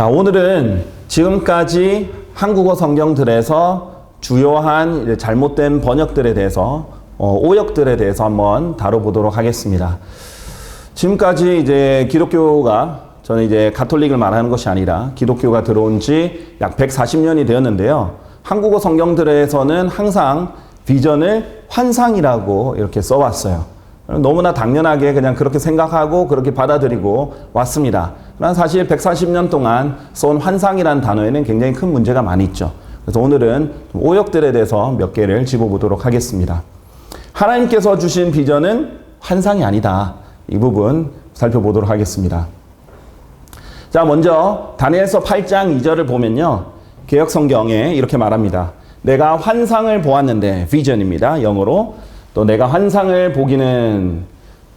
자, 오늘은 지금까지 한국어 성경들에서 주요한 잘못된 번역들에 대해서 어, 오역들에 대해서 한번 다뤄보도록 하겠습니다. 지금까지 이제 기독교가 저는 이제 가톨릭을 말하는 것이 아니라 기독교가 들어온 지 약 140년이 되었는데요. 한국어 성경들에서는 항상 비전을 환상이라고 이렇게 써왔어요. 너무나 당연하게 그냥 그렇게 생각하고 그렇게 받아들이고 왔습니다. 그러나 사실 140년 동안 써온 환상이라는 단어에는 굉장히 큰 문제가 많이 있죠. 그래서 오늘은 오역들에 대해서 몇 개를 짚어보도록 하겠습니다. 하나님께서 주신 비전은 환상이 아니다. 이 부분 살펴보도록 하겠습니다. 자, 먼저 다니엘서 8장 2절을 보면요. 개혁 성경에 이렇게 말합니다. 내가 환상을 보았는데 비전입니다. 영어로 또 내가 환상을 보기는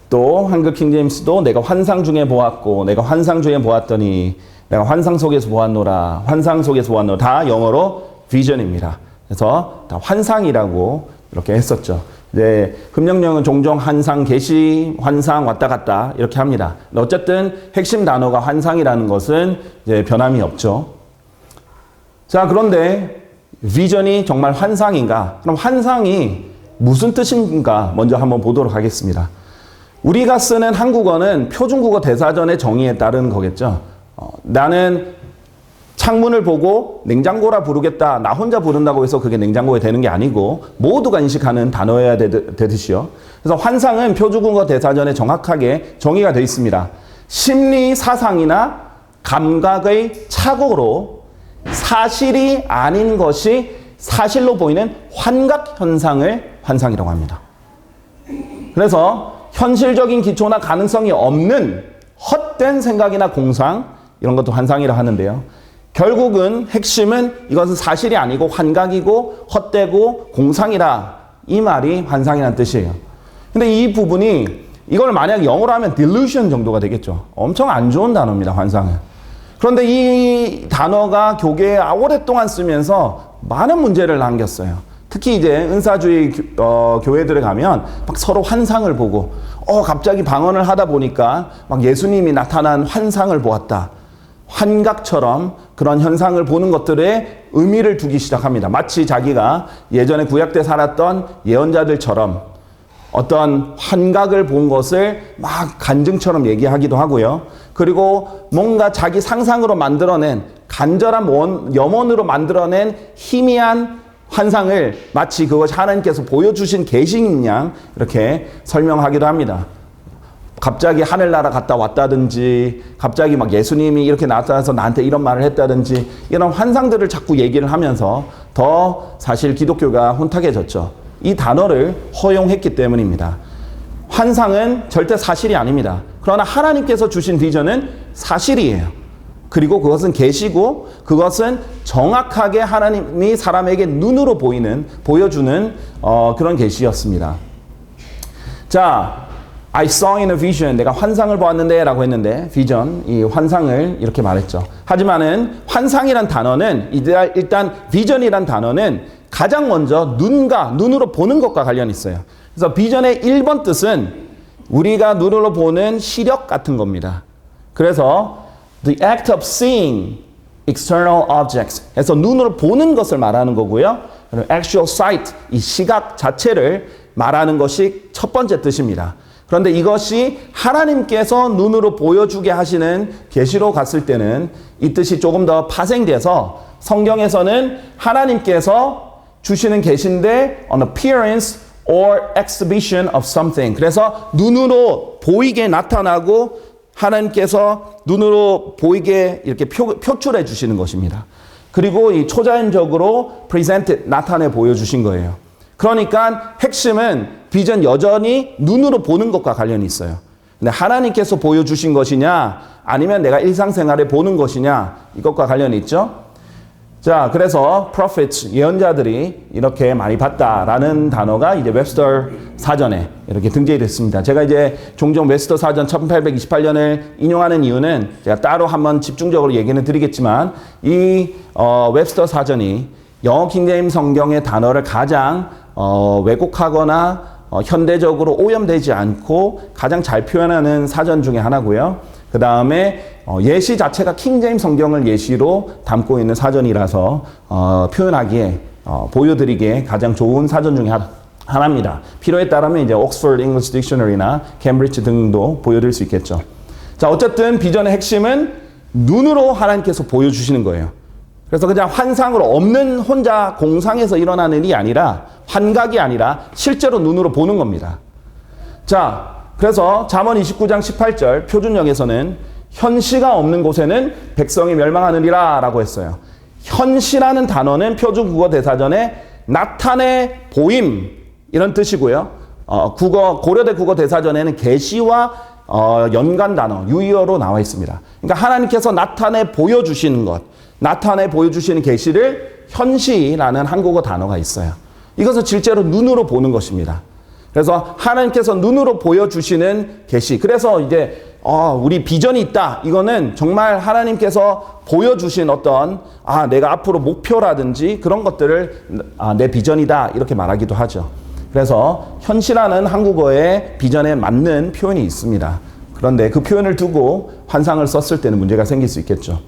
또 한국 킹제임스도 내가 환상 중에 보았고 내가 환상 중에 보았더니 내가 환상 속에서 보았노라 환상 속에서 보았노라 다 영어로 비전입니다. 그래서 다 환상이라고 이렇게 했었죠. 이제 흠령령은 종종 환상 계시 환상 왔다 갔다 이렇게 합니다. 어쨌든 핵심 단어가 환상이라는 것은 이제 변함이 없죠. 자 그런데 비전이 정말 환상인가? 그럼 환상이 무슨 뜻인가 먼저 한번 보도록 하겠습니다. 우리가 쓰는 한국어는 표준국어 대사전의 정의에 따른 거겠죠. 어, 나는 창문을 보고 냉장고라 부르겠다. 나 혼자 부른다고 해서 그게 냉장고에 되는 게 아니고 모두가 인식하는 단어여야 되, 되듯이요. 그래서 환상은 표준국어 대사전에 정확하게 정의가 되어 있습니다. 심리 사상이나 감각의 착오로 사실이 아닌 것이 사실로 보이는 환각 현상을 환상이라고 합니다. 그래서 현실적인 기초나 가능성이 없는 헛된 생각이나 공상 이런 것도 환상이라 하는데요. 결국은 핵심은 이것은 사실이 아니고 환각이고 헛되고 공상이라 이 말이 환상이라는 뜻이에요. 근데 이 부분이 이걸 만약 영어로 하면 delusion 정도가 되겠죠. 엄청 안 좋은 단어입니다. 환상은. 그런데 이 단어가 교계에 오랫동안 쓰면서 많은 문제를 남겼어요. 특히 이제 은사주의 어, 교회들에 가면 막 서로 환상을 보고 어 갑자기 방언을 하다 보니까 막 예수님이 나타난 환상을 보았다. 환각처럼 그런 현상을 보는 것들에 의미를 두기 시작합니다. 마치 자기가 예전에 구약 때 살았던 예언자들처럼 어떤 환각을 본 것을 막 간증처럼 얘기하기도 하고요. 그리고 뭔가 자기 상상으로 만들어낸 간절한 원, 염원으로 만들어낸 희미한 환상을 마치 그것이 하나님께서 보여주신 계시인 양 이렇게 설명하기도 합니다. 갑자기 하늘나라 갔다 왔다든지 갑자기 막 예수님이 이렇게 나타나서 나한테 이런 말을 했다든지 이런 환상들을 자꾸 얘기를 하면서 더 사실 기독교가 혼탁해졌죠. 이 단어를 허용했기 때문입니다. 환상은 절대 사실이 아닙니다. 그러나 하나님께서 주신 비전은 사실이에요. 그리고 그것은 계시고 그것은 정확하게 하나님이 사람에게 눈으로 보이는 보여주는 어, 그런 계시였습니다. 자, I saw in a vision. 내가 환상을 보았는데라고 했는데 비전 이 환상을 이렇게 말했죠. 하지만은 환상이란 단어는 일단 비전이란 단어는 가장 먼저 눈과 눈으로 보는 것과 관련이 있어요. 그래서 비전의 1번 뜻은 우리가 눈으로 보는 시력 같은 겁니다. 그래서 the act of seeing external objects 해서 눈으로 보는 것을 말하는 거고요. actual sight 이 시각 자체를 말하는 것이 첫 번째 뜻입니다. 그런데 이것이 하나님께서 눈으로 보여주게 하시는 계시로 갔을 때는 이 뜻이 조금 더 파생돼서 성경에서는 하나님께서 주시는 계신데 an appearance or exhibition of something. 그래서 눈으로 보이게 나타나고 하나님께서 눈으로 보이게 이렇게 표, 표출해 주시는 것입니다. 그리고 이 초자연적으로 present 나타내 보여주신 거예요. 그러니까 핵심은 비전 여전히 눈으로 보는 것과 관련이 있어요. 근데 하나님께서 보여주신 것이냐, 아니면 내가 일상생활에 보는 것이냐, 이것과 관련이 있죠. 자, 그래서 prophets, 예언자들이 이렇게 많이 봤다라는 단어가 이제 웹스터 사전에 이렇게 등재이 됐습니다. 제가 이제 종종 웹스터 사전 1828년을 인용하는 이유는 제가 따로 한번 집중적으로 얘기는 드리겠지만 이 어, 웹스터 사전이 영어 킹제임 성경의 단어를 가장 어, 왜곡하거나 어, 현대적으로 오염되지 않고 가장 잘 표현하는 사전 중에 하나고요. 그 다음에 어, 예시 자체가 킹제임 성경을 예시로 담고 있는 사전이라서 어, 표현하기에 어, 보여드리기에 가장 좋은 사전 중에 하나. 하나입니다. 필요에 따르면 이제 옥스퍼드 잉글리시 딕셔너리나 캠브리지 등도 보여드릴 수 있겠죠. 자, 어쨌든 비전의 핵심은 눈으로 하나님께서 보여주시는 거예요. 그래서 그냥 환상으로 없는 혼자 공상에서 일어나는 일이 아니라 환각이 아니라 실제로 눈으로 보는 겁니다. 자, 그래서 잠언 29장 18절 표준역에서는 현시가 없는 곳에는 백성이 멸망하느니라 라고 했어요. 현시라는 단어는 표준 국어 대사전에 나타내 보임 이런 뜻이고요. 어, 국어 고려대 국어 대사전에는 계시와 어, 연관 단어 유의어로 나와 있습니다. 그러니까 하나님께서 나타내 보여주시는 것, 나타내 보여주시는 계시를 현시라는 한국어 단어가 있어요. 이것은 실제로 눈으로 보는 것입니다. 그래서 하나님께서 눈으로 보여주시는 계시. 그래서 이제 어, 우리 비전이 있다. 이거는 정말 하나님께서 보여주신 어떤 아 내가 앞으로 목표라든지 그런 것들을 아, 내 비전이다 이렇게 말하기도 하죠. 그래서 현실하는 한국어의 비전에 맞는 표현이 있습니다. 그런데 그 표현을 두고 환상을 썼을 때는 문제가 생길 수 있겠죠.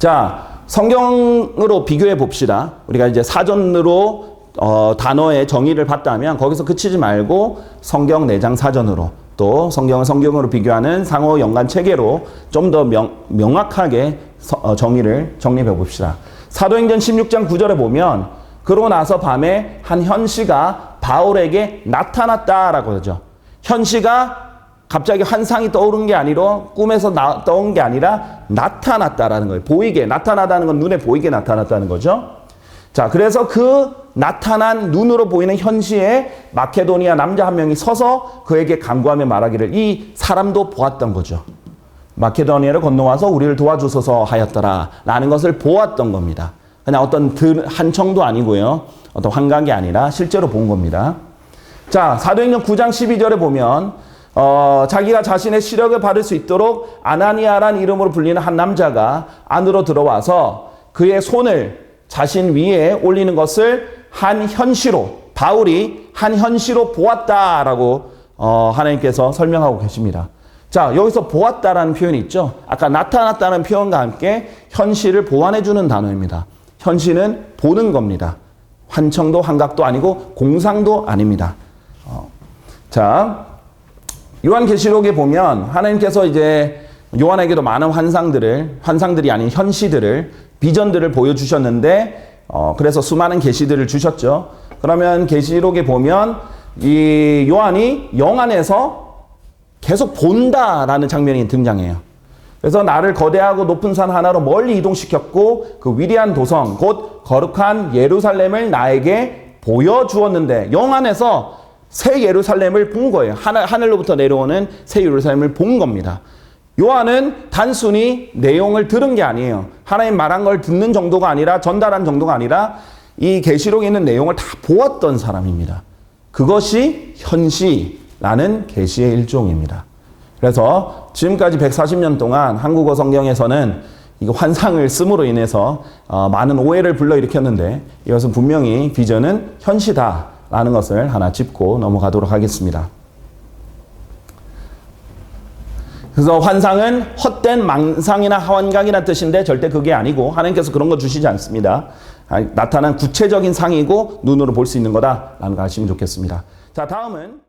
자, 성경으로 비교해 봅시다. 우리가 이제 사전으로 어, 단어의 정의를 봤다면 거기서 그치지 말고 성경 내장 사전으로 또 성경을 성경으로 비교하는 상호 연관 체계로 좀 더 명확하게 서, 어, 정의를 정리해 봅시다. 사도행전 16장 9절에 보면 그러고 나서 밤에 한 현씨가 바울에게 나타났다라고 하죠. 현씨가 갑자기 환상이 떠오른 게 아니라 꿈에서 나, 떠온 게 아니라 나타났다라는 거예요. 보이게 나타나다는 건 눈에 보이게 나타났다는 거죠. 자, 그래서 그 나타난 눈으로 보이는 현시에 마케도니아 남자 한 명이 서서 그에게 간구하며 말하기를 이 사람도 보았던 거죠. 마케도니아를 건너와서 우리를 도와주소서 하였더라. 라는 것을 보았던 겁니다. 그냥 어떤 한청도 아니고요. 어떤 환각이 아니라 실제로 본 겁니다. 자, 사도행전 9장 12절에 보면 어, 자기가 자신의 시력을 받을 수 있도록 아나니아란 이름으로 불리는 한 남자가 안으로 들어와서 그의 손을 자신 위에 올리는 것을 한 현시로 바울이 한 현시로 보았다라고 어, 하나님께서 설명하고 계십니다. 자, 여기서 보았다라는 표현이 있죠. 아까 나타났다는 표현과 함께 현실을 보완해 주는 단어입니다. 현실은 보는 겁니다. 환청도 환각도 아니고 공상도 아닙니다. 어, 자, 요한계시록에 보면 하나님께서 이제 요한에게도 많은 환상들을 환상들이 아닌 현시들을 비전들을 보여주셨는데 어, 그래서 수많은 계시들을 주셨죠. 그러면 계시록에 보면 이 요한이 영 안에서 계속 본다라는 장면이 등장해요. 그래서 나를 거대하고 높은 산 하나로 멀리 이동시켰고 그 위대한 도성 곧 거룩한 예루살렘을 나에게 보여주었는데 영 안에서 새 예루살렘을 본 거예요. 하늘, 하늘로부터 내려오는 새 예루살렘을 본 겁니다. 요한은 단순히 내용을 들은 게 아니에요. 하나님 말한 걸 듣는 정도가 아니라 전달한 정도가 아니라 이 계시록에 있는 내용을 다 보았던 사람입니다. 그것이 현시라는 계시의 일종입니다. 그래서 지금까지 140년 동안 한국어 성경에서는 이거 환상을 씀으로 인해서 어, 많은 오해를 불러일으켰는데 이것은 분명히 비전은 현시다라는 것을 하나 짚고 넘어가도록 하겠습니다. 그래서 환상은 헛된 망상이나 환각이나 뜻인데 절대 그게 아니고 하나님께서 그런 거 주시지 않습니다. 나타난 구체적인 상이고 눈으로 볼 수 있는 거다라는 거 아시면 좋겠습니다. 자, 다음은